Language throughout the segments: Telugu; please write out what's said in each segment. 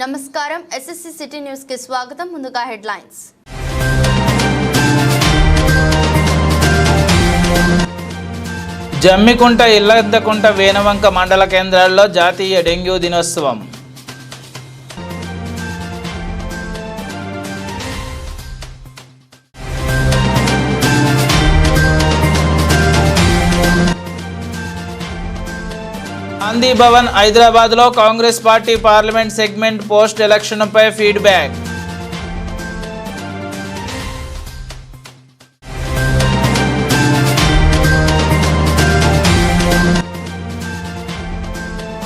నమస్కారం. ఎస్ఎస్సి సిటీ న్యూస్కి స్వాగతం. ముందుగా హెడ్లైన్స్. జమ్మికుంట ఇల్లద్దకుంట వేనవంక మండల కేంద్రాల్లో జాతీయ డెంగ్యూ దినోత్సవం. గాంధీ భవన్ హైదరాబాద్లో Congress party parliament segment post ఎలక్షన్పై feedback.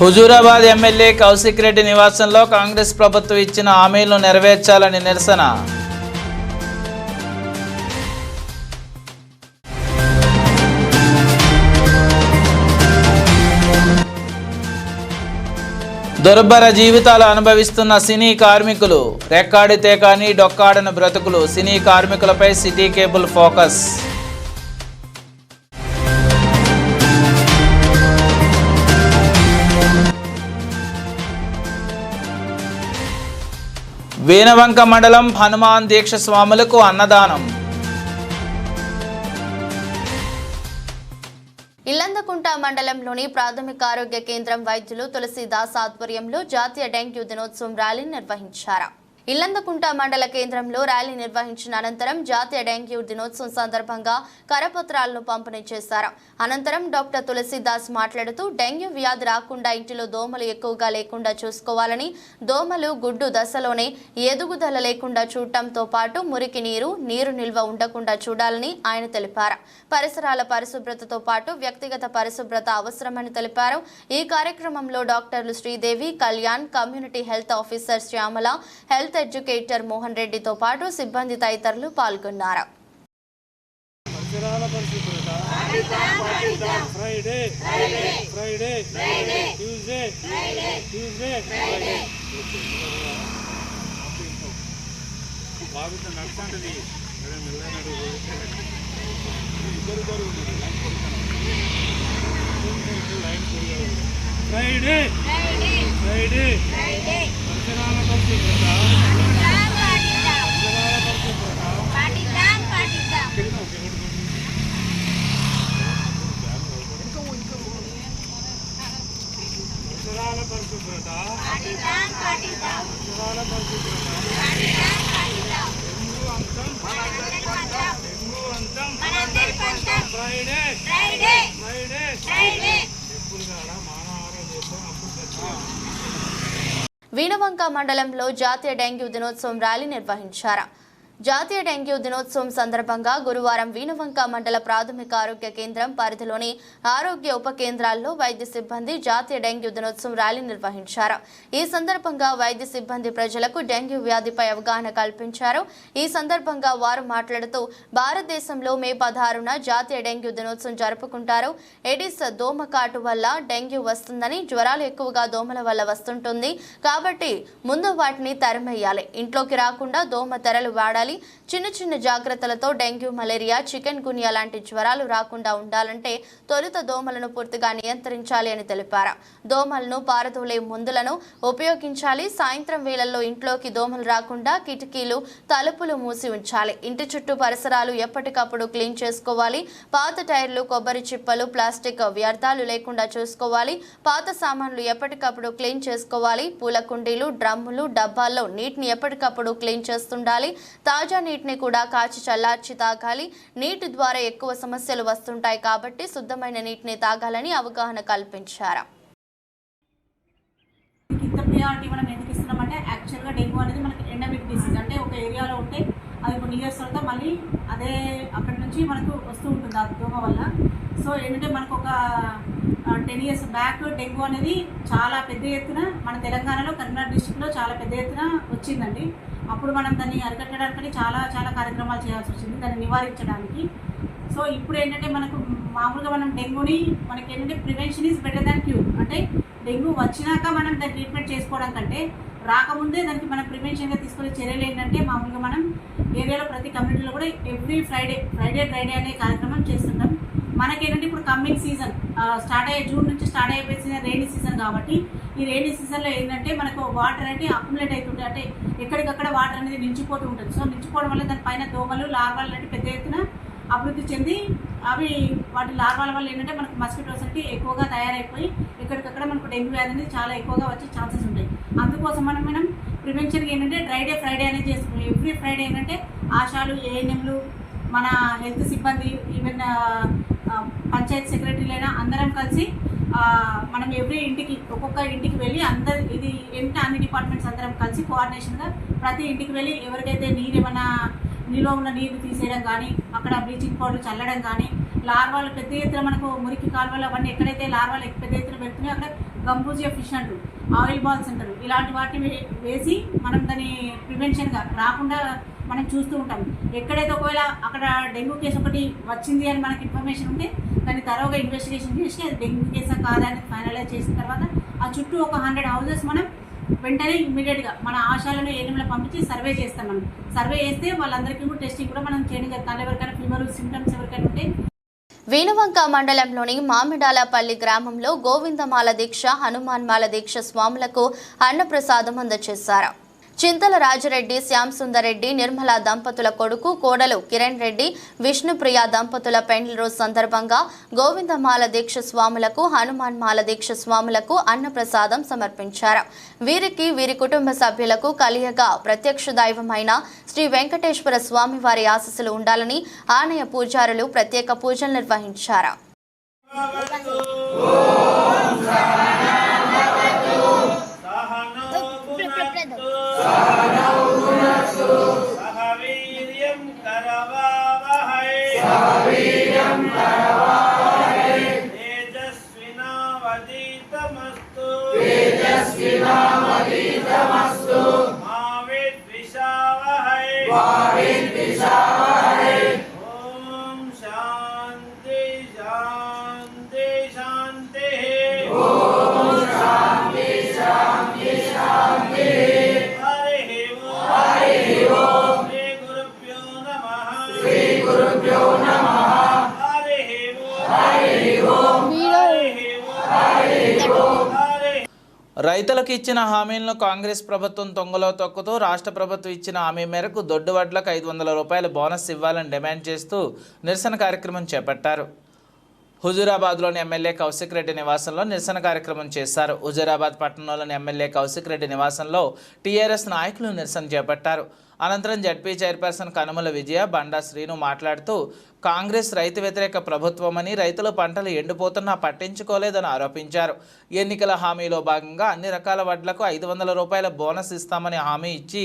Huzurabad MLA Kaushik Reddy నివాసంలో కాంగ్రెస్ ప్రభుత్వం ఇచ్చిన హామీలను నెరవేర్చాలని నిరసన. దుర్భర జీవితాలు అనుభవిస్తున్న సినీ కార్మికులు రెక్కాడితే కానీ డొక్కాడని బ్రతుకులు సినీ కార్మికులపై సిటీ కేబుల్ ఫోకస్. వీణవంక మండలం హనుమాన్ దీక్ష స్వాములకు అన్నదానం. ఇల్లందకుంట మండలంలోని ప్రాథమిక ఆరోగ్య కేంద్రం వైద్యులు తులసిదాస్ ఆధ్వర్యంలో జాతీయ డెంగ్యూ దినోత్సవం ర్యాలీ నిర్వహించారు. ఇల్లందకుంట మండల కేంద్రంలో ర్యాలీ నిర్వహించిన అనంతరం జాతీయ డెంగ్యూ దినోత్సవం సందర్భంగా కరపత్రాలను పంపిణీ చేశారు. అనంతరం డాక్టర్ తులసిదాస్ మాట్లాడుతూ డెంగ్యూ వ్యాధి రాకుండా ఇంటిలో దోమలు ఎక్కువగా లేకుండా చూసుకోవాలని దోమలు గుడ్డు దశలోనే ఎదుగుదల లేకుండా చూడటంతో పాటు మురికి నీరు నీరు నిల్వ ఉండకుండా చూడాలని ఆయన తెలిపారు. పరిసరాల పరిశుభ్రతతో పాటు వ్యక్తిగత పరిశుభ్రత అవసరమని తెలిపారు. ఈ కార్యక్రమంలో డాక్టర్లు Sridevi Kalyan community health officer Shyamala health educator Mohan రెడ్డితో పాటు సిబ్బంది తదితరులు పాల్గొన్నారు. Friday Friday Tuesday Tuesday Friday Friday Friday పరిశుభ్రత పరిసరాల పరిశుభ్రత పరిసరాల పరిశుభ్రత పరిసరాల పరిశుభ్రత డెంగ్యూ అంతం డెంగ్యూ అంతం ఫ్రైడే ఫ్రైడే ఎప్పుడు కాడ మానవారం చేస్తాం అప్పుడు తెచ్చుకోవాలి వీణవంక మండలంలో జాతీయ డెంగ్యూ దినోత్సవం ర్యాలీ నిర్వహించారు. జాతీయ డెంగ్యూ దినోత్సవం సందర్భంగా గురువారం వీణవంక మండల ప్రాథమిక ఆరోగ్య కేంద్రం పరిధిలోని ఆరోగ్య ఉప కేంద్రాల్లో వైద్య సిబ్బంది జాతీయ డెంగ్యూ దినోత్సవం ర్యాలీ నిర్వహించారు. ఈ సందర్భంగా వైద్య సిబ్బంది ప్రజలకు డెంగ్యూ వ్యాధిపై అవగాహన కల్పించారు. ఈ సందర్భంగా వారు మాట్లాడుతూ భారతదేశంలో మే పదహారున జాతీయ డెంగ్యూ దినోత్సవం జరుపుకుంటారు. ఎడిస్ దోమకాటు వల్ల డెంగ్యూ వస్తుందని జ్వరాలు ఎక్కువగా దోమల వల్ల వస్తుంటుంది కాబట్టి ముందు వాటిని తరిమేయాలి. ఇంట్లోకి రాకుండా దోమ తెరలు వాడాలి. చిన్న చిన్న జాగ్రత్తలతో డెంగ్యూ మలేరియా చికెన్ గునియా లాంటి జ్వరాలు రాకుండా ఉండాలంటే తొలుత దోమలను పూర్తిగా నియంత్రించాలి అని తెలిపారు. దోమలను పారదోలే మందులను ఉపయోగించాలి. సాయంత్రం వేళల్లో ఇంట్లోకి దోమలు రాకుండా కిటికీలు తలుపులు మూసి ఉంచాలి. ఇంటి చుట్టూ పరిసరాలు ఎప్పటికప్పుడు క్లీన్ చేసుకోవాలి. పాత టైర్లు కొబ్బరి చిప్పలు ప్లాస్టిక్ వ్యర్థాలు లేకుండా చూసుకోవాలి. పాత సామాన్లు ఎప్పటికప్పుడు క్లీన్ చేసుకోవాలి. పూల కుండీలు డ్రమ్ములు డబ్బాల్లో నీటిని ఎప్పటికప్పుడు క్లీన్ చేస్తుండాలి. తాజా నీటిని కూడా కాచి చల్లార్చి తాగాలి. నీటి ద్వారా ఎక్కువ సమస్యలు వస్తుంటాయి కాబట్టి శుద్ధమైన నీటిని తాగాలని అవగాహన కల్పించారు. ప్రియారిటీ మనం ఎందుకు ఇస్తున్నామంటే యాక్చువల్గా డెంగ్యూ అనేది మనకి ఎండమిక్ డిసీజ్ అంటే ఒక ఏరియాలో ఉంటే అది కొన్ని ఇయర్స్ తర్వాత మళ్ళీ అదే అక్కడి నుంచి మనకు వస్తూ ఉంటుంది ఆ దోమ వల్ల. సో ఏంటంటే మనకు ఒక టెన్ ఇయర్స్ బ్యాక్ డెంగ్యూ అనేది చాలా పెద్ద ఎత్తున మన తెలంగాణలో కరీంనగర్ డిస్టిక్లో చాలా పెద్ద ఎత్తున వచ్చిందండి. అప్పుడు మనం దాన్ని అరికట్టడానికి చాలా చాలా కార్యక్రమాలు చేయాల్సి వచ్చింది దాన్ని నివారించడానికి. సో ఇప్పుడు ఏంటంటే మనకు మామూలుగా మనం డెంగ్యూని మనకి ఏంటంటే prevention is better than cure. అంటే డెంగ్యూ వచ్చినాక మనం దాన్ని ట్రీట్మెంట్ చేసుకోవడం కంటే రాకముందే దానికి మనం ప్రివెన్షన్గా తీసుకునే చర్యలు ఏంటంటే మామూలుగా మనం ఏరియాలో ప్రతి కమ్యూనిటీలో కూడా ఎవ్రీ ఫ్రైడే ఫ్రైడే ఫ్రైడే అనే కార్యక్రమం చేస్తుంటాం. మనకేంటంటే ఇప్పుడు కమ్మింగ్ సీజన్ స్టార్ట్ అయ్యే జూన్ నుంచి స్టార్ట్ అయిపోయిన రైనీ సీజన్ కాబట్టి ఈ రెయినీ సీజన్లో ఏంటంటే మనకు వాటర్ అనేది అక్యుములేట్ అవుతుంటుంది అంటే ఎక్కడికక్కడ వాటర్ అనేది నిలిచిపోతూ ఉంటుంది. సో నిలిచిపోవడం వల్ల దానిపైన దోమలు లార్వాలు అంటే పెద్ద ఎత్తున అభివృద్ధి చెంది అవి వాటి లార్వాల వల్ల ఏంటంటే మనకు మస్కిటోస్ అంటే ఎక్కువగా తయారైపోయి ఎక్కడికక్కడ మనకు డెంగ్యూ వ్యాధి అనేది చాలా ఎక్కువగా వచ్చే ఛాన్సెస్ ఉంటాయి. అందుకోసం మనం మనం ప్రివెన్షన్కి ఏంటంటే డ్రైడే ఫ్రైడే అనేది చేసుకుంటాం. ఎవ్రీ ఫ్రైడే ఏంటంటే ఆశాలు ఏఎన్ఎంలు మన హెల్త్ సిబ్బంది ఈవెన్ పంచాయత్ సెక్రటరీలైనా అందరం కలిసి మనం ఎవ్రీ ఇంటికి ఒక్కొక్క ఇంటికి వెళ్ళి అందరి ఇది ఎంత అన్ని డిపార్ట్మెంట్స్ అందరం కలిసి కోఆర్డినేషన్గా ప్రతి ఇంటికి వెళ్ళి ఎవరికైతే నీరు ఏమైనా నిల్వ ఉన్న నీరు తీసేయడం కానీ అక్కడ బ్లీచింగ్ పౌడర్ చల్లడం కానీ లార్వాలు పెద్ద ఎత్తున మనకు మురికి కాలువలు అవన్నీ ఎక్కడైతే లార్వాలు పెద్ద ఎత్తున పెడుతున్నాయో అక్కడ గంబూజియా ఫిష్ అంటారు ఆయిల్ బాల్స్ అంటారు. ఇలాంటి వాటిని వేసి మనం దాన్ని ప్రివెన్షన్గా రాకుండా మనం చూస్తూ ఉంటాం. ఎక్కడైతే ఒకవేళ అక్కడ డెంగ్యూ కేసు ఒకటి వచ్చింది అని మనకి ఇన్ఫర్మేషన్ ఉంటే దాన్ని తరోగా ఇన్వెస్టిగేషన్ చేసి అది డెంగ్యూ కేసా కాదా అని ఫైనలైజ్ చేసిన తర్వాత ఆ చుట్టూ ఒక హండ్రెడ్ హౌజెస్ మనం వెంటనే ఇమ్మీడియట్గా మన ఆశాలను ఏఎంలో పంపించి సర్వే చేస్తాం మనం. సర్వే చేస్తే వాళ్ళందరికీ కూడా టెస్టింగ్ కూడా మనం చేయడం జరుగుతుంది. ఎవరికైనా ఫీవర్ సిమ్టమ్స్ ఎవరికైనా ఉంటే. వేణువంక మండలంలోని మామిడాలపల్లి గ్రామంలో గోవిందమాల దీక్ష హనుమాన్ మాల దీక్ష స్వాములకు అన్నప్రసాదం అందజేశారు. చింతల రాజరెడ్డి శ్యాంసుందర్ రెడ్డి నిర్మల దంపతుల కొడుకు కోడలు కిరణ్ రెడ్డి విష్ణుప్రియ దంపతుల పెండ్లి రోజు సందర్భంగా గోవిందమాల దీక్ష స్వాములకు హనుమాన్ మాల దీక్ష స్వాములకు అన్నప్రసాదం సమర్పించారు. వీరికి వీరి కుటుంబ సభ్యులకు కలియగా ప్రత్యక్ష దైవమైన శ్రీ వెంకటేశ్వర స్వామి వారి ఆశస్సులు ఉండాలని ఆలయ పూజారులు ప్రత్యేక పూజలు నిర్వహించారు. Sana రైతులకు ఇచ్చిన హామీలను కాంగ్రెస్ ప్రభుత్వం తొంగలో తొక్కుతూ రాష్ట్ర ప్రభుత్వం ఇచ్చిన హామీ మేరకు దొడ్డు వడ్లకు ఐదు వందల రూపాయల బోనస్ ఇవ్వాలని డిమాండ్ చేస్తూ నిరసన కార్యక్రమం చేపట్టారు. హుజూరాబాద్లోని ఎమ్మెల్యే కౌశిక్ రెడ్డి నివాసంలో నిరసన కార్యక్రమం చేశారు. హుజూరాబాద్ పట్టణంలోని ఎమ్మెల్యే కౌశిక్ రెడ్డి నివాసంలో టీఆర్ఎస్ నాయకులు నిరసన చేపట్టారు. అనంతరం జడ్పీ చైర్పర్సన్ కనుమల విజయ బండా శ్రీను మాట్లాడుతూ కాంగ్రెస్ రైతు వ్యతిరేక ప్రభుత్వమని రైతుల పంటలు ఎండిపోతున్నా పట్టించుకోలేదని ఆరోపించారు. ఎన్నికల హామీలో భాగంగా అన్ని రకాల వడ్లకు ఐదు వందల రూపాయల బోనస్ ఇస్తామని హామీ ఇచ్చి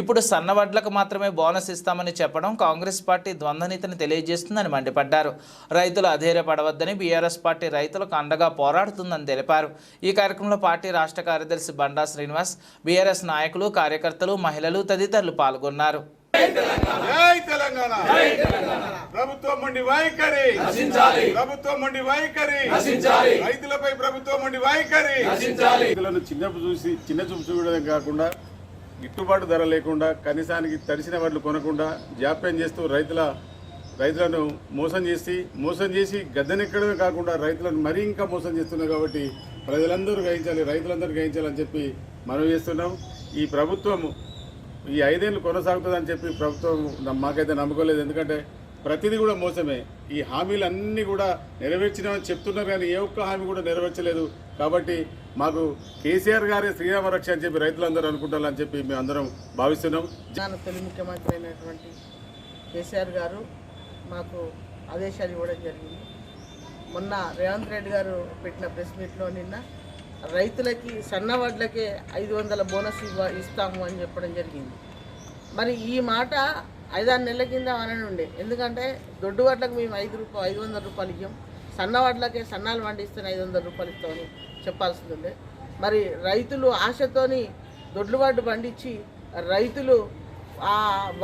ఇప్పుడు సన్న వడ్లకు మాత్రమే బోనస్ ఇస్తామని చెప్పడం కాంగ్రెస్ పార్టీ ద్వంద్వనీతిని తెలియజేస్తుందని మండిపడ్డారు. రైతులు అధైర్యపడవద్దని బీఆర్ఎస్ పార్టీ రైతులకు అండగా పోరాడుతుందని తెలిపారు. ఈ కార్యక్రమంలో పార్టీ రాష్ట్ర కార్యదర్శి బండా శ్రీనివాస్ బీఆర్ఎస్ నాయకులు కార్యకర్తలు మహిళలు తదితరులు పాల్గొన్నారు. జై తెలంగాణ. ప్రభుత్వం మండి వైఖరి. ప్రభుత్వం మండి వైఖరి. రైతులపై ప్రభుత్వం మండి వైఖరి. రైతులను చిన్న చూసి చిన్న చూపు చూడడం కాకుండా గిట్టుబాటు ధర లేకుండా కనీసానికి తడిసిన వడ్లు కొనకుండా జాప్యం చేస్తూ రైతుల రైతులను మోసం చేసి మోసం చేసి గద్దెనెక్కడమే కాకుండా రైతులను మరీ ఇంకా మోసం చేస్తున్నారు కాబట్టి ప్రజలందరూ గ్రహించాలి రైతులందరూ గ్రహించాలని చెప్పి మనం చేస్తున్నాం. ఈ ప్రభుత్వం ఈ ఐదేళ్ళు కొనసాగుతుందని చెప్పి ప్రభుత్వం మాకైతే నమ్మకం లేదు. ఎందుకంటే ప్రతిదీ కూడా మోసమే. ఈ హామీలు అన్నీ కూడా నెరవేర్చినామని చెప్తున్నారు కానీ ఏ ఒక్క హామీ కూడా నెరవేర్చలేదు. కాబట్టి మాకు కేసీఆర్ గారే శ్రీరామ రక్ష అని చెప్పి రైతులందరూ అనుకుంటారని చెప్పి మేము అందరం భావిస్తున్నాం. తొలి ముఖ్యమంత్రి అయినటువంటి కేసీఆర్ గారు మాకు ఆదేశాలు ఇవ్వడం జరిగింది. మొన్న రేవంత్ రెడ్డి గారు పెట్టిన ప్రెస్ మీట్లో నిన్న రైతులకి సన్న వడ్లకే ఐదు వందల బోనస్ ఇవ్వ ఇస్తాము అని చెప్పడం జరిగింది. మరి ఈ మాట ఐదారు నెలల కింద అనని ఉండే. ఎందుకంటే దొడ్డు వడ్లకు మేము ఐదు రూపాయలు ఐదు వందల రూపాయలు ఇవ్వం సన్న వడ్లకే సన్నాలు పండిస్తే ఐదు వందల రూపాయలు ఇస్తామని చెప్పాల్సింది ఉండే. మరి రైతులు ఆశతోని దొడ్లు వడ్లు పండించి రైతులు ఆ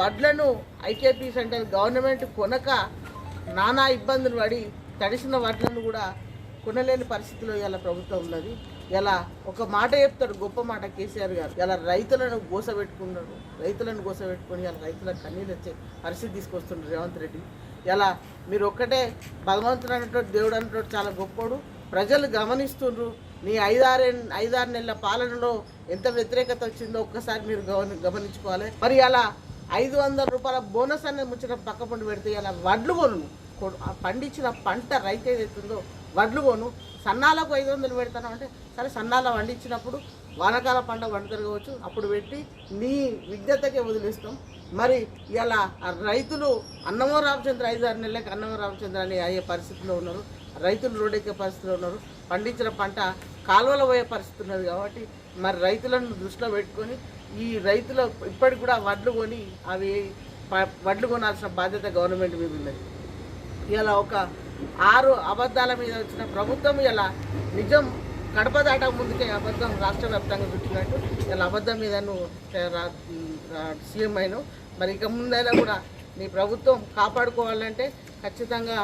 వడ్లను ఐకేపీ సెంటర్ గవర్నమెంట్ కొనక నానా ఇబ్బందులు పడి తడిసిన వడ్లను కూడా కొనలేని పరిస్థితిలో ఇలా ప్రభుత్వం ఉన్నది. ఇలా ఒక మాట చెప్తాడు గొప్ప మాట కేసీఆర్ గారు. ఇలా రైతులను గోసపెట్టుకున్నాడు రైతులను గోసపెట్టుకొని ఇలా రైతుల కన్నీళ్ళు వచ్చే పరిస్థితి తీసుకొస్తుండ్రు రేవంత్ రెడ్డి. ఇలా మీరు ఒక్కటే భగవంతుడు అన్నట్టు దేవుడు అన్నట్టు చాలా గొప్పోడు. ప్రజలు గమనిస్తుండ్రు. నీ ఐదారు ఐదారు నెలల పాలనలో ఎంత వ్యతిరేకత వచ్చిందో ఒక్కసారి మీరు గమని గమనించుకోవాలి. మరి అలా ఐదు వందల రూపాయల బోనస్ అనేది ముచ్చిన పక్క పండు పెడితే ఇలా వడ్లు కొను. పండించిన పంట రైతు ఏదైతుందో వడ్లు కొను సన్నాలకు ఐదు వందలు పెడతాను అంటే సరే సన్నాల పండించినప్పుడు వానకాల పంట పండుతారు కావచ్చు అప్పుడు పెట్టి నీ విజ్ఞతకే వదిలేస్తాం. మరి ఇలా రైతులు అన్నమో రామచంద్ర ఐదు ఆరు నెలలకు అన్నమో రామచంద్ర అని అయ్యే పరిస్థితిలో ఉన్నారు. రైతులు రోడ్డెక్కే పరిస్థితిలో ఉన్నారు. పండించిన పంట కాలువలో పోయే పరిస్థితి ఉన్నది కాబట్టి మరి రైతులను దృష్టిలో పెట్టుకొని ఈ రైతుల ఇప్పటికి కూడా వడ్లు కొని అవి వడ్లు కొనాల్సిన బాధ్యత గవర్నమెంట్ మీద ఉన్నది. ఇలా ఒక ఆరు అబద్ధాల మీద వచ్చిన ప్రభుత్వం ఇలా నిజం కడప దాటక ముందుకే అబద్ధం రాష్ట్ర వ్యాప్తంగా చుట్టినట్టు ఇలా అబద్ధం మీద నువ్వు సీఎం అయినావు. మరి ఇక ముందైనా కూడా నీ ప్రభుత్వం కాపాడుకోవాలంటే ఖచ్చితంగా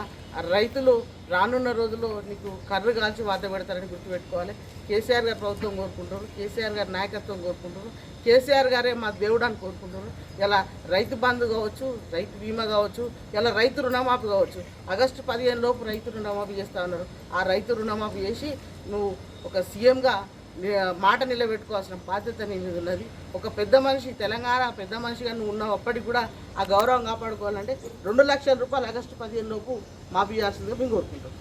రైతులు రానున్న రోజుల్లో నీకు కర్రు కాల్చి వార్త పెడతారని గుర్తుపెట్టుకోవాలి. కేసీఆర్ గారు ప్రభుత్వం కోరుకుంటారు కేసీఆర్ గారి నాయకత్వం కోరుకుంటారు కేసీఆర్ గారే మా దేవుడు అని కోరుకుంటున్నారు. ఇలా రైతు బంధు కావచ్చు రైతు బీమా కావచ్చు ఇలా రైతు రుణమాఫీ కావచ్చు. ఆగస్టు పదిహేను లోపు రైతు రుణమాఫీ చేస్తా ఉన్నారు ఆ రైతు రుణమాఫీ చేసి నువ్వు ఒక సీఎంగా మాట నిలబెట్టుకోవాల్సిన బాధ్యత నీ మీద ఉన్నది. ఒక పెద్ద మనిషి తెలంగాణ పెద్ద మనిషిగా నువ్వు ఉన్నావు అప్పటికి కూడా ఆ గౌరవం కాపాడుకోవాలంటే రెండు లక్షల రూపాయలు ఆగస్టు పదిహేను లోపు మాఫీ చేయాల్సిందిగా మేము కోరుకుంటాం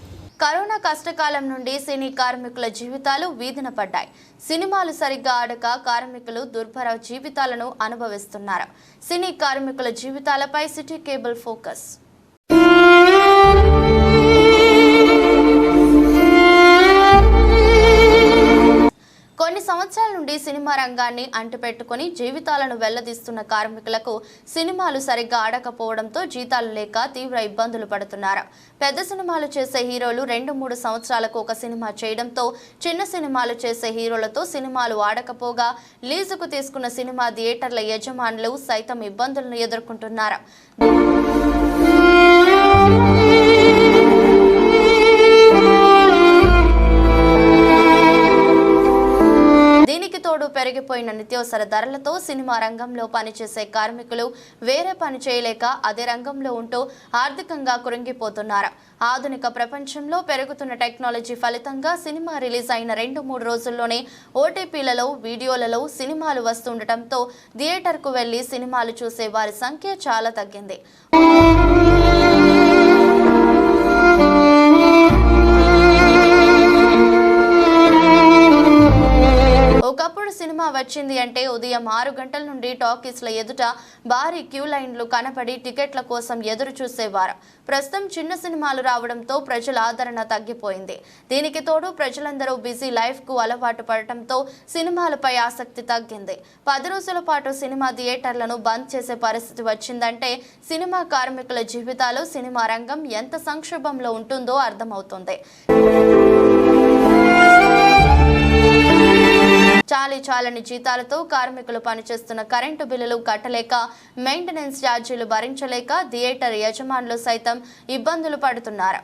కరోనా కష్టకాలం నుండి సినీ కార్మికుల జీవితాలు వీధిన పడ్డాయి. సినిమాలు సరిగ్గా ఆడక కార్మికులు దుర్భర జీవితాలను అనుభవిస్తున్నారు. సినీ కార్మికుల జీవితాలపై సిటీ కేబుల్ ఫోకస్. కొన్ని సంవత్సరాల నుండి సినిమా రంగాన్ని అంటిపెట్టుకుని జీవితాలను వెల్లదీస్తున్న కార్మికులకు సినిమాలు సరిగ్గా ఆడకపోవడంతో జీతాలు లేక తీవ్ర ఇబ్బందులు పడుతున్నారు. పెద్ద సినిమాలు చేసే హీరోలు రెండు మూడు సంవత్సరాలకు ఒక సినిమా చేయడంతో చిన్న సినిమాలు చేసే హీరోలతో సినిమాలు ఆడకపోగా లీజుకు తీసుకున్న సినిమా థియేటర్ల యజమానులు సైతం ఇబ్బందులను ఎదుర్కొంటున్నారు. తోడు పెరిగిపోయిన నిత్యావసర ధరలతో సినిమా రంగంలో పనిచేసే కార్మికులు వేరే పని చేయలేక అదే రంగంలో ఉంటూ ఆర్థికంగా కురింగిపోతున్నారు ఆధునిక ప్రపంచంలో పెరుగుతున్న టెక్నాలజీ ఫలితంగా సినిమా రిలీజ్ అయిన రెండు మూడు రోజుల్లోనే ఓటీపీలలో వీడియోలలో సినిమాలు వస్తుండటంతో థియేటర్కు వెళ్ళి సినిమాలు చూసే వారి సంఖ్య చాలా తగ్గింది. వచ్చింది అంటే ఉదయం ఆరు గంటల నుండి టాకీస్ల ఎదుట భారీ క్యూ లైన్లు కనపడి టికెట్ల కోసం ఎదురు చూసేవారు ప్రస్తుతం చిన్న సినిమాలు రావడంతో ప్రజల ఆదరణ తగ్గిపోయింది. దీనికి తోడు ప్రజలందరూ బిజీ లైఫ్కు అలవాటు పడటంతో సినిమాలపై ఆసక్తి తగ్గింది. పది రోజుల పాటు సినిమా థియేటర్లను బంద్ చేసే పరిస్థితి వచ్చిందంటే సినిమా కార్మికుల జీవితాలు సినిమా రంగం ఎంత సంక్షోభంలో ఉంటుందో అర్థమవుతుంది. చాలి చాలని జీతాలతో కార్మికులు పనిచేస్తున్న కరెంటు బిల్లులు కట్టలేక మెయింటెనెన్స్ ఛార్జీలు భరించలేక థియేటర్ యజమానులు సైతం ఇబ్బందులు పడుతున్నారు.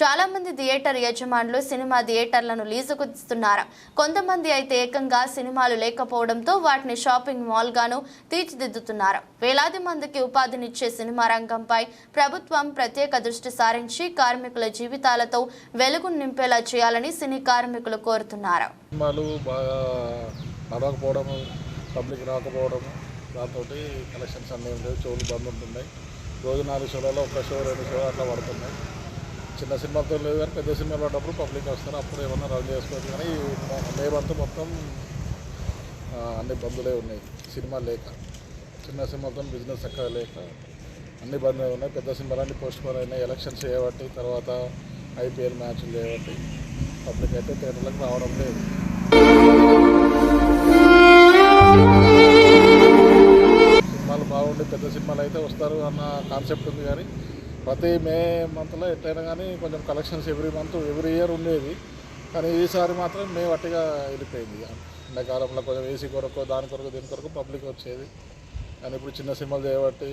చాలా మంది థియేటర్ యజమానులు సినిమా థియేటర్లను లీజుకు ఇస్తున్నారు కొంతమంది అయితే ఏకంగా సినిమాలు లేకపోవడంతో వాటిని షాపింగ్ మాల్ గాను తీర్చిదిద్దుతున్నారు. వేలాది మందికి ఉపాధినిచ్చే సినిమా రంగంపై ప్రభుత్వం ప్రత్యేక దృష్టి సారించి కార్మికుల జీవితాలతో వెలుగు నింపేలా చేయాలని సినీ కార్మికులు కోరుతున్నారు. సినిమాలు బాగా పబ్లిక్ రాకపోవడం దాంతో కలెక్షన్స్ అన్నీ షోలు బంద్ ఉంటున్నాయి. రోజు నాలుగు షోలలో ఒక షో రెండు షో అట్లా పడుతున్నాయి. చిన్న సినిమాలతో లేదు కానీ పెద్ద సినిమాలు పడ్డప్పుడు పబ్లిక్ వస్తారు. అప్పుడు ఏమన్నా రన్ చేసుకోవచ్చు కానీ ఈ అంతా మొత్తం అన్ని ఇబ్బందులే ఉన్నాయి. సినిమా లేక. చిన్న సినిమాతో బిజినెస్ చక్కగా లేక. అన్ని ఇబ్బందులు ఉన్నాయి. పెద్ద సినిమాలన్నీ పోస్ట్ పోన్ అయినాయి. ఎలక్షన్స్ చేయబట్టి తర్వాత ఐపీఎల్ మ్యాచ్లు చేయబట్టి పబ్లిక్ అయితే థియేటర్లకు రావడం లేదు. సినిమాలు బాగుండి పెద్ద సినిమాలు అయితే వస్తారు అన్న కాన్సెప్ట్ ఉంది కానీ ప్రతి మే మంత్లో ఎట్లయినా కానీ కొంచెం collections every month every year ఉండేది కానీ ఈసారి మాత్రం మే వట్టిగా వెళ్ళిపోయింది. ఎండాకాలంలో కొంచెం ఏసీ కొరకు దాని కొరకు దీని కొరకు పబ్లిక్ వచ్చేది. కానీ ఇప్పుడు చిన్న సినిమాలు చేయబట్టి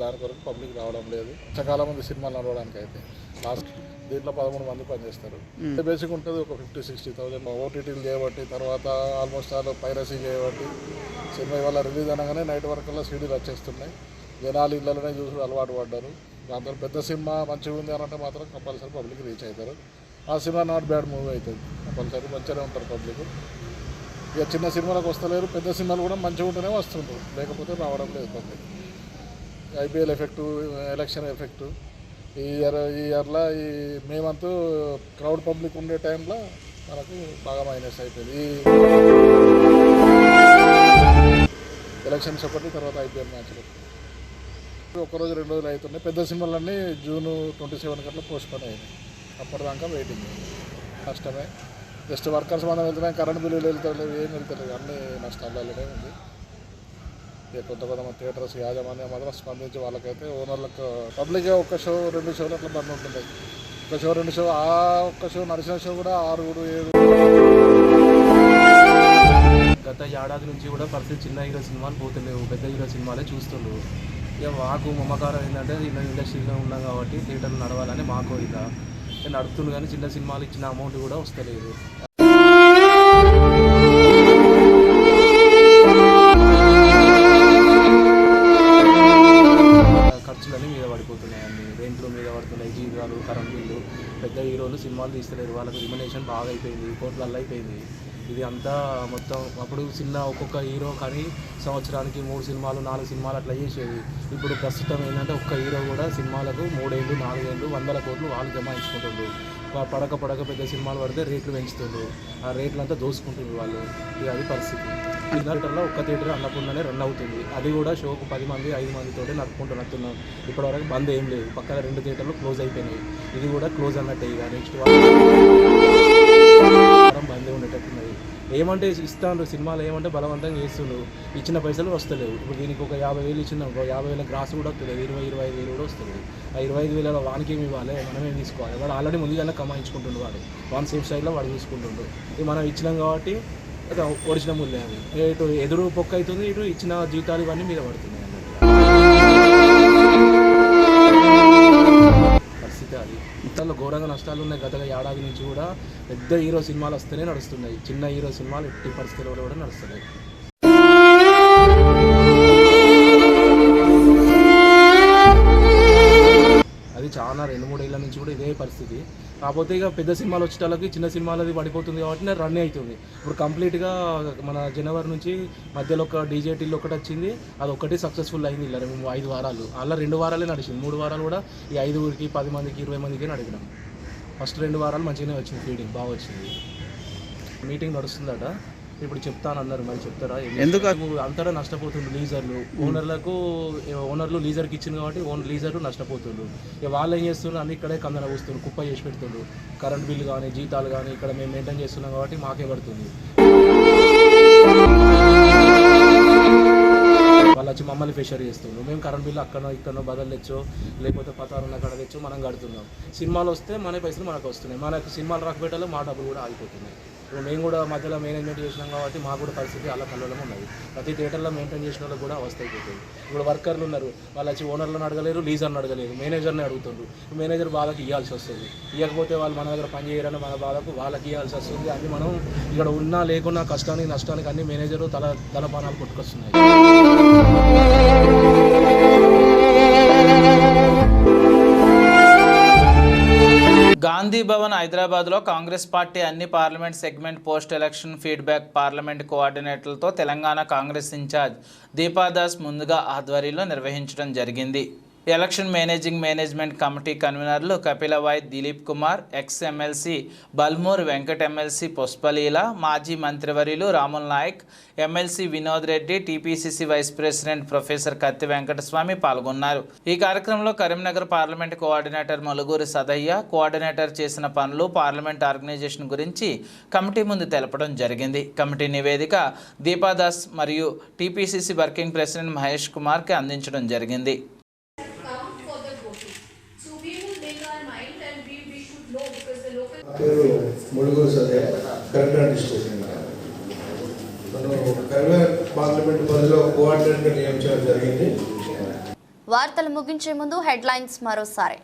దాని కొరకు పబ్లిక్ రావడం లేదు. చాలా మంది సినిమాలు నడవడానికి అయితే లాస్ట్ దీంట్లో పదమూడు మంది పనిచేస్తారు. బేసిక్ ఉంటుంది ఒక ఫిఫ్టీ సిక్స్టీ థౌసండ్ ఓటీటీలు చేయబట్టి తర్వాత ఆల్మోస్ట్ ఆల్ పైరసీ చేయబట్టి సినిమా ఇవాళ రిలీజ్ అనగానే నైట్ వరకల్లా సీడీలు వచ్చేస్తున్నాయి. జనాలు ఇళ్ళలోనే చూసి అలవాటు పడ్డారు. దాంతో పెద్ద సినిమా మంచిగా ఉంది అని అంటే మాత్రం కంపల్సరీ పబ్లిక్ రీచ్ అవుతారు. ఆ సినిమా నాట్ బ్యాడ్ మూవీ అవుతుంది. కంపల్సరీ మంచిగానే ఉంటారు పబ్లిక్ ఇక చిన్న సినిమాలకు వస్తలేరు పెద్ద సినిమాలు కూడా మంచిగా ఉంటేనే వస్తుంటారు లేకపోతే రావడం లేదు public IPL effect election effect ఈ ఇయర్ ఈ ఇయర్లో ఈ మేమంతా క్రౌడ్ పబ్లిక్ ఉండే టైంలో మనకు బాగా మైనస్ అయిపోయింది. ఈ ఎలక్షన్స్ ఒకటి తర్వాత ఐపీఎల్ మ్యాచ్లు ఒక్కరోజు రెండు రోజులు అవుతున్నాయి పెద్ద సినిమాలన్నీ జూన్ ట్వంటీ సెవెన్ కట్లా పోస్ట్పోన్ అయినాయి. అప్పటిదాకా వెయిటింగ్ కష్టమే. జస్ట్ వర్కర్స్ మనం వెళ్తున్నాయి. కరెంట్ బిల్లులు వెళ్తలేవు ఏం వెళ్తలేవు. అన్ని నష్టాలలోనే ఉంది. ఇక కొంత కొంతమంది థియేటర్స్ యాజమాన్యం మాత్రం స్పందించి వాళ్ళకైతే ఓనర్లకు పబ్లిక్గా ఒక్క షో రెండు షోలు అట్లా బంద్ ఉంటుంటాయి ఒక షో రెండు షో ఆ ఒక్క షో నడిచిన షో కూడా ఆరుగుడు ఏడు గత ఏడాది నుంచి కూడా పరిస్థితి చిన్న హీరో సినిమాలు పోతలేవు. పెద్ద హీరో సినిమాలే చూస్తుండ్రు. ఇక మాకు మమకారం ఏంటంటే ఇలా ఇండస్ట్రీలో ఉన్నాం కాబట్టి థియేటర్లు నడవాలని మా కోరిక ఇక నడుతుంది కానీ చిన్న సినిమాలు ఇచ్చిన అమౌంట్ కూడా వస్తలేదు. ఖర్చులన్నీ మీద పడిపోతున్నాయి రెంట్లు మీద పడుతున్నాయి జీవితాలు కరెంట్ బిల్లు పెద్ద హీరోలు సినిమాలు తీస్తలేరు. వాళ్ళకి రిమినేషన్ బాగా అయిపోయింది కోట్లల్లో అయిపోయింది. ఇది అంతా మొత్తం అప్పుడు చిన్న ఒక్కొక్క హీరో కానీ సంవత్సరానికి మూడు సినిమాలు నాలుగు సినిమాలు అట్లా చేసేది. ఇప్పుడు ప్రస్తుతం ఏంటంటే ఒక్క హీరో కూడా సినిమాలకు మూడేళ్ళు నాలుగేళ్ళు వందల కోట్లు వాళ్ళు జమాయించుకుంటుండ్రు. పడక పడక పెద్ద సినిమాలు పడితే రేట్లు పెంచుతుండ్రు. ఆ రేట్లు అంతా దోసుకుంటుండ్రు వాళ్ళు. ఇక అది పరిస్థితి. థియేటర్లో ఒక్క థియేటర్ అన్నకుండానే రన్ అవుతుంది. అది కూడా షోకు పది మంది ఐదు మందితోటి నడుపుకుంటూ నడుతున్నాం ఇప్పటివరకు బంద్ ఏం లేదు. పక్కన రెండు థియేటర్లు క్లోజ్ అయిపోయినాయి. ఇది కూడా క్లోజ్ అన్నట్టే ఇక. నెక్స్ట్ అదే ఉండేటట్టున్నది ఏమంటే ఇస్తాను సినిమాలు ఏమంటే బలవంతంగా చేస్తుండ్రు. ఇచ్చిన పైసలు వస్తలేవు. ఇప్పుడు దీనికి ఒక యాభై వేలు ఇచ్చిన ఒక యాభై వేల గ్రాస్ కూడా వస్తలేదు. ఇరవై ఇరవై ఐదు వేలు కూడా వస్తుంది ఆ ఇరవై ఐదు వేల వానికి ఏమి ఇవ్వాలి? మనమేం తీసుకోవాలి? వాడు ఆల్రెడీ ముందుగానే కమాయించుకుంటుండు వాడు. వన్ సేఫ్ సైడ్లో వాడు చూసుకుంటుండు. ఇది మనం ఇచ్చినాం కాబట్టి ఒరిజినల్ ఒడిచిన అది ఇటు ఎదురు పొక్క అవుతుంది ఇటు ఇచ్చిన జీతాలు ఇవన్నీ మీద పడుతున్నాయి. అది ఘోరంగా నష్టాలు ఉన్నాయి గత ఏడాది నుంచి కూడా పెద్ద హీరో సినిమాలు వస్తేనే నడుస్తున్నాయి. చిన్న హీరో సినిమాలు ఎట్టి పరిస్థితుల్లో కూడా నడుస్తున్నాయి. అది చాలా రెండు మూడేళ్ళ నుంచి కూడా ఇదే పరిస్థితి. కాకపోతే ఇక పెద్ద సినిమాలు వచ్చేటోళ్ళకి చిన్న సినిమాలది పడిపోతుంది కాబట్టి నేను రన్ అవుతుంది. ఇప్పుడు కంప్లీట్గా మన జనవరి నుంచి మధ్యలో ఒక డీజేటీలో ఒకటి వచ్చింది. అది ఒకటి సక్సెస్ఫుల్ అయింది ఇలా మేము ఐదు వారాలు. అలా రెండు వారాలే నడిచింది. మూడు వారాలు కూడా ఈ ఐదుగురికి పది మందికి ఇరవై మందికి నడిగినాం ఫస్ట్ రెండు వారాలు మంచిగానే వచ్చింది ఫీడింగ్. బాగా వచ్చింది. మీటింగ్ నడుస్తుందట. ఇప్పుడు చెప్తాను అన్నారు మరి చెప్తారా? ఎందుకు అంతటా నష్టపోతుండ్రు లీజర్లు. ఓనర్లకు ఓనర్లు లీజర్కి ఇచ్చింది కాబట్టి ఓన్ లీజర్లు నష్టపోతుండ్రు. ఇక వాళ్ళు ఏం చేస్తున్నారు అన్ని ఇక్కడే కందన పోస్తుండ్రు కుప్ప చేసి పెడుతుండ్రు. కరెంట్ బిల్లు కానీ జీతాలు కానీ ఇక్కడ మేము మెయింటైన్ చేస్తున్నాం కాబట్టి మాకే పడుతుంది. వచ్చి మమ్మల్ని ప్రెషర్ చేస్తుండ్రు. మేము కరెంట్ బిల్లు అక్కడో ఇక్కడో బదులు లేకపోతే పతారున్న అక్కడ తెచ్చు మనం కడుతున్నాం. సినిమాలు వస్తే మన పైసలు మనకు వస్తున్నాయి. మనకు సినిమాలు రాకపోయేటలో మా డబ్బులు కూడా ఆగిపోతున్నాయి. ఇప్పుడు మేము కూడా మధ్యలో మేనేజ్మెంట్ చేసినాం కాబట్టి మాకు కూడా పరిస్థితి అలా కల్లోలం ఉన్నది. ప్రతి థియేటర్లో మెయింటైన్ చేసిన వాళ్ళకి కూడా అవస్థ అయిపోతుంది. ఇప్పుడు వర్కర్లు ఉన్నారు. వాళ్ళు వచ్చి ఓనర్లను అడగలేరు లీజర్ని అడగలేరు. మేనేజర్ని అడుగుతుండ్రు. మేనేజర్ బాధకి ఇవ్వాల్సి వస్తుంది. ఇవ్వకపోతే వాళ్ళు మన దగ్గర పని చేయరని మన బాధకు వాళ్ళకి ఇవ్వాల్సి వస్తుంది. అది మనం ఇక్కడ ఉన్నా లేకున్నా కష్టానికి నష్టానికి అన్ని మేనేజర్ తల తలపానాలు కొట్టుకొస్తున్నాయి. గాంధీ భవన్ హైదరాబాద్లో కాంగ్రెస్ పార్టీ అన్ని parliament segment post election feedback parliament కోఆర్డినేటర్లతో Telangana Congress incharge Deepa Das ముందుగా ఆధ్వర్యంలో నిర్వహించడం జరిగింది. ఎలక్షన్ మేనేజింగ్ మేనేజ్మెంట్ కమిటీ కన్వీనర్లు Kapilavai Dilip Kumar ex MLC Balmoor Venkat MLC Pushpaleela మాజీ మంత్రివర్యులు Ramul Naik MLC Vinod Reddy TPCC vice president professor Katti Venkataswamy పాల్గొన్నారు. ఈ కార్యక్రమంలో Karimnagar parliament coordinator Maluguri Sadaiah coordinator చేసిన పనులు పార్లమెంట్ ఆర్గనైజేషన్ గురించి కమిటీ ముందు తెలపడం జరిగింది. కమిటీ నివేదిక దీపాదాస్ మరియు టీపీసీసీ వర్కింగ్ ప్రెసిడెంట్ మహేష్ కుమార్కి అందించడం జరిగింది. పేరు ముడుగురు సదే కరీంనగర్ డిస్ట్రిక్ట్ మనం కరీంనగర్ పార్లమెంట్ పరిధిలో కోఆర్డినేటర్ నియమించడం జరిగింది. వార్తలు ముగించే ముందు హెడ్లైన్స్ మరోసారి.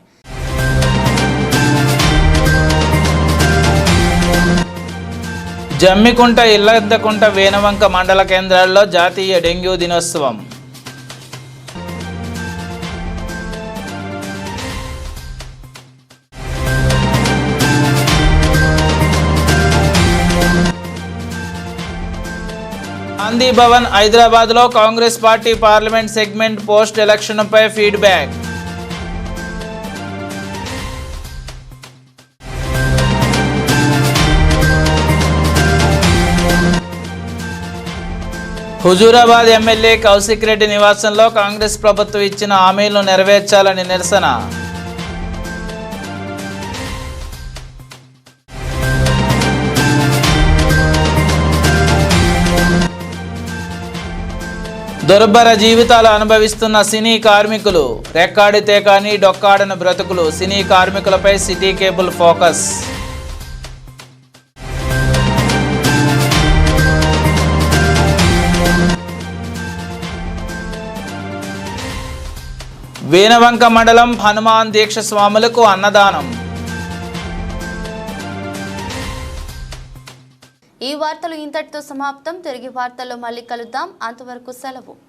జమ్మికుంట ఇల్లద్దకుంట వేనవంక మండల కేంద్రాల్లో జాతీయ డెంగ్యూ దినోత్సవం. గాంధీ భవన్ హైదరాబాద్లో Congress party parliament segment post ఎలక్షన్పై feedback. Huzurabad MLA Kaushik Reddy నివాసంలో కాంగ్రెస్ ప్రభుత్వం ఇచ్చిన హామీలను నెరవేర్చాలని నిరసన. దుర్భర జీవితాలు అనుభవిస్తున్న సినీ కార్మికులు రెక్కాడితే కానీ డొక్కాడని బ్రతుకులు సినీ కార్మికులపై సిటీ కేబుల్ ఫోకస్. వీణవంక మండలం హనుమాన్ దీక్ష స్వాములకు అన్నదానం. ఈ వార్తలు ఇంతటితో సమాప్తం. తిరిగి వార్తల్లో మళ్ళీ కలుద్దాం. అంతవరకు సెలవు.